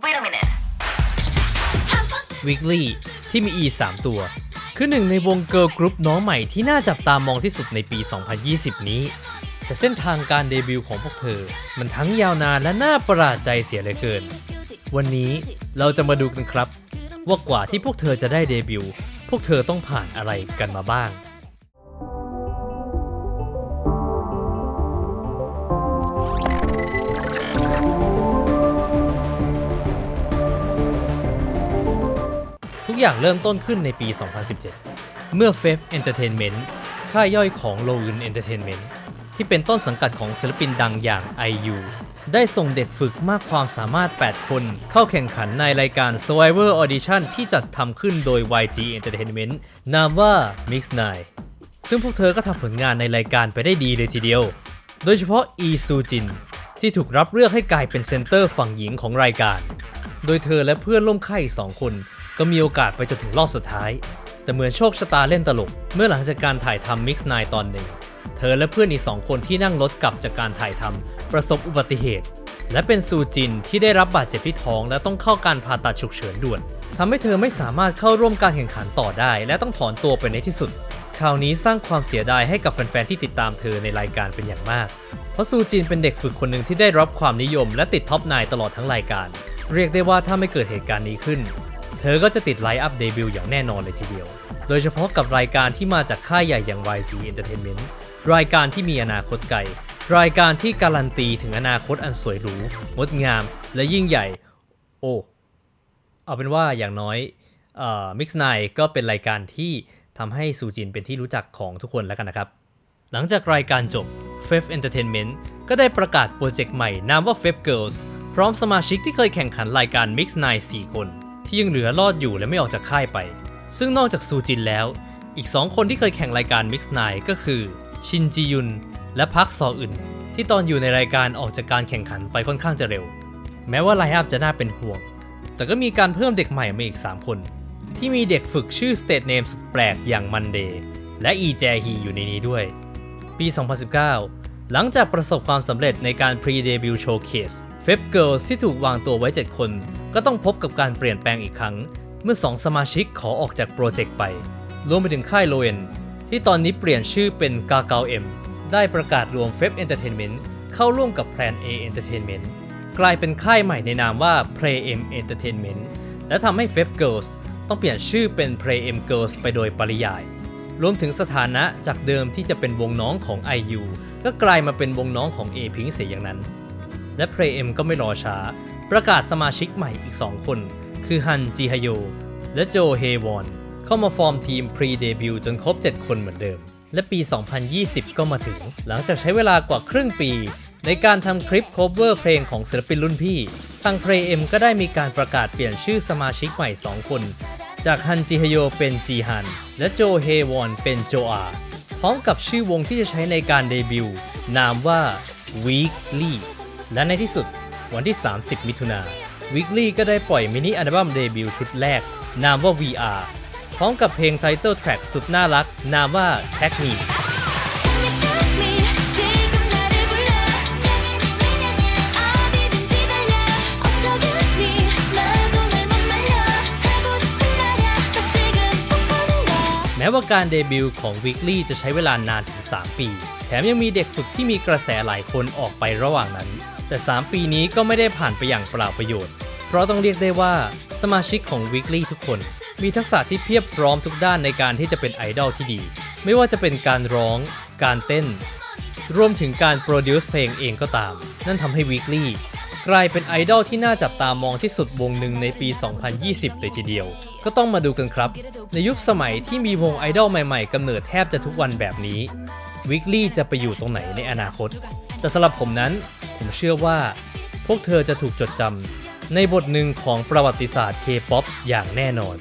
Wait a minute. Weekly ที่มี E 3 ตัว คือหนึ่งในวงเกิร์ลกรุ๊ปน้องใหม่ที่น่าจับตามองที่สุดในปี 2020 นี้ แต่เส้นทางการเดบิวต์ของพวกเธอ มันทั้งยาวนานและน่าประหลาดใจเสียเหลือเกิน วันนี้เราจะมาดูกันครับ ว่ากว่าที่พวกเธอจะได้เดบิวต์พวกเธอต้องผ่านอะไรกันมาบ้าง อย่างเริ่มต้นขึ้นในปี 2017 เมื่อ f a v e Entertainment ค่ายย่อยของ l o u n Entertainment ที่เป็นต้นสังกัดของศิลปินดังอย่าง IU ได้ส่งเด็กฝึกมากความสามารถ 8 คน เข้าแข่งขันในรายการ Survivor Audition ที่จัดทำขึ้นโดย YG Entertainment นามว่า Mix 9ซึ่งพวกเธอก็ทำผลงานในรายการไปได้ดีเลยทีเดียว โดยเฉพาะ อีซูจิน ที่ถูกรับเลือกให้กลายเป็นเซนเตอร์ฝั่งหญิงของรายการ โดยเธอและเพื่อนร่วมค่ายสองคน ก็มีโอกาสไปจนถึงรอบสุดท้าย แต่เหมือนโชคชะตาเล่นตลก เมื่อหลังจากการถ่ายทำ Mix 9 ตอนหนึ่ง เธอและเพื่อนอีกสองคนที่นั่งรถกลับจากการถ่ายทำประสบอุบัติเหตุ และเป็นซูจินที่ได้รับบาดเจ็บที่ท้องและต้องเข้าการผ่าตัดฉุกเฉินด่วนทำให้เธอไม่สามารถเข้าร่วมการแข่งขันต่อได้ และต้องถอนตัวไปในที่สุดข่าวนี้สร้างความเสียดายให้กับแฟนๆที่ติดตามเธอในรายการเป็นอย่างมาก เพราะซูจินเป็นเด็กฝึกคนหนึ่งที่ได้รับความนิยมและติดท็อป9ตลอดทั้งรายการ เรียกได้ว่าถ้าไม่เกิดเหตุการณ์นี้ขึ้น เธอก็จะติดไลฟ์อัพเดบิวต์อย่างแน่นอนเลยทีเดียว โดยเฉพาะกับรายการที่มาจากค่ายใหญ่อย่าง YG Entertainment รายการที่มีอนาคตไกล รายการที่การันตีถึงอนาคตอันสวยหรู งดงาม และยิ่งใหญ่ โอ้ เอาเป็นว่าอย่างน้อยเอ่อ Mix 9ก็เป็นรายการที่ทำให้ซูจินเป็นที่รู้จักของทุกคนแล้วกันนะครับ หลังจากรายการจบ f a v e Entertainment ก็ได้ประกาศโปรเจกต์ใหม่นามว่า f a v e Girls พร้อมสมาชิกที่เคยแข่งขันรายการ Mix 9 4 คน ที่ยังเหลือรอดอยู่และไม่ออกจากค่ายไป ซึ่งนอกจากซูจินแล้ว อีก 2 คนที่เคยแข่งรายการ Mix 9ก็คือ ชินจียุน และพักซออึนที่ตอนอยู่ในรายการออกจากการแข่งขันไปค่อนข้างจะเร็ว แม้ว่าไลน์อัพจะน่าเป็นห่วง แต่ก็มีการเพิ่มเด็กใหม่มาอีก 3 คน ที่มีเด็กฝึกชื่อ State Name สุดแปลกอย่างมันเดย์และอีแจฮีอยู่ในนี้ด้วย ปี 2019 หลังจากประสบความสำเร็จในการ Pre-Debut Showcase f a b Girls ที่ถูกวางตัวไว้ 7 คน ก็ต้องพบกับการเปลี่ยนแปลงอีกครั้ง เมื่อ 2 สมาชิกขอออกจากโปรเจกต์ไป รวมไปถึงค่ายโลเอนที่ตอนนี้เปลี่ยนชื่อเป็นกาเกาเอ็มได้ประกาศรวม f a b Entertainment เข้าร่วมกับ Plan A Entertainment กลายเป็นค่ายใหม่ในนามว่า Play M Entertainment และทำให้ f a b Girls ต้องเปลี่ยนชื่อเป็น Play M Girls ไปโดยปริยาย รวมถึงสถานะจากเดิมที่จะเป็นวงน้องของ IU ก็กลายมาเป็นวงน้องของ A Pink เสียอย่างนั้น และ Play M ก็ไม่รอช้า ประกาศสมาชิกใหม่อีก 2 คน คือฮันจีฮโย และโจเฮวอน เข้ามาฟอร์มทีม Pre-Debut จนครบ 7 คนเหมือนเดิม และปี 2020 ก็มาถึง หลังจากใช้เวลากว่าครึ่งปี ในการทำคลิป cover เพลงของศิลปินรุ่นพี่ ทาง Play M ก็ได้มีการประกาศเปลี่ยนชื่อสมาชิกใหม่ 2 คน จากฮันจิฮโยเป็นจีฮัน และโจเฮวอนเป็นโจอาพร้อมกับชื่อวงที่จะใช้ในการเดบิวต์นามว่า Weekly และในที่สุด วันที่ 30 มิถุนาวิกลี่ก็ได้ปล่อยมินิอัลบั้มเดบิวต์ชุดแรก นามว่า VR พร้อมกับเพลงไทเทลแทร็กสุดน่ารัก นามว่า Tag Me แม้ว่าการเดบิวต์ของ Weekly จะใช้เวลานานถึง 3 ปี แถมยังมีเด็กฝึกที่มีกระแสหลายคนออกไประหว่างนั้น แต่ 3 ปีนี้ก็ไม่ได้ผ่านไปอย่างเปล่าประโยชน์ เพราะต้องเรียกได้ว่าสมาชิกของ Weekly ทุกคน มีทักษะที่เพียบพร้อมทุกด้านในการที่จะเป็นไอดอลที่ดี ไม่ว่าจะเป็นการร้อง การเต้น รวมถึงการโปรดิวซ์เพลงเองก็ตาม นั่นทำให้ Weekly กลายเป็นไอดอลที่น่าจับตามองที่สุดวงหนึ่งในปี 2020 เลยทีเดียว ก็ต้องมาดูกันครับ ในยุคสมัยที่มีวงไอดอลใหม่ๆกำเนิดแทบจะทุกวันแบบนี้ Weekly จะไปอยู่ตรงไหนในอนาคต แต่สำหรับผมนั้น ผมเชื่อว่า พวกเธอจะถูกจดจำในบทหนึ่งของประวัติศาสตร์เคป๊อปอย่างแน่นอน